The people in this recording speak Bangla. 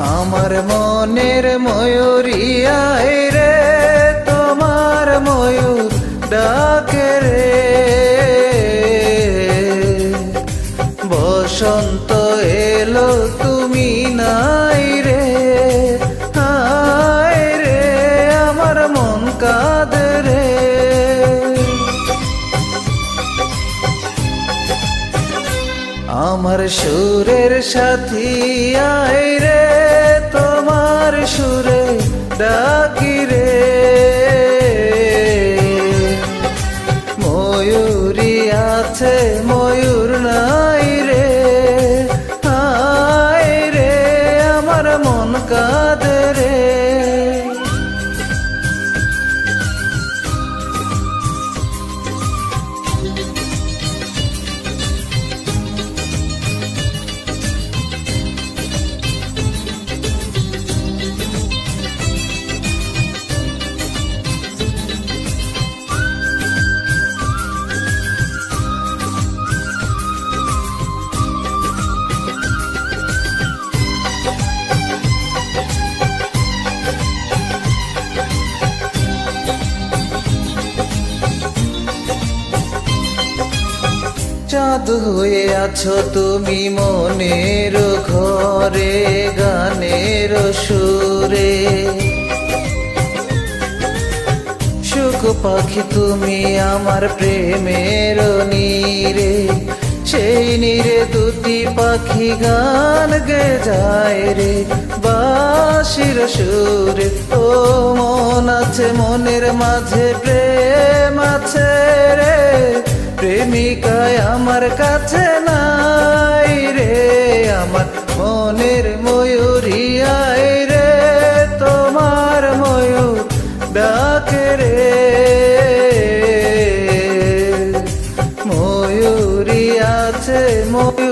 আমার মনের ময়ূরিয়ায় রে, তোমার ময়ূর ডাকে রে। বসন্ত এলো, তুমি নাই রে, হায় রে, আমার মন কাঁদে রে। আমার সুরের সাথী আয় রে তোমার সুরে ডাকি চাঁদ হয়ে আছো তুমি মনের ঘরে, গানের সুরে। সুখ পাখি তুমি আমার প্রেমের নীরে, সেই নীরে দুটি পাখি গান গে যায় রে। বাসির সুরে ও মন আছে, মনের মাঝে প্রেম আছে রে। প্রেমিকায় তোমার কাছে নাই রে, আমার মনের ময়ূরিয়াই রে, তোমার ময়ূর ডাকে রে। ময়ূরিয়াছে আছে, ময়ূর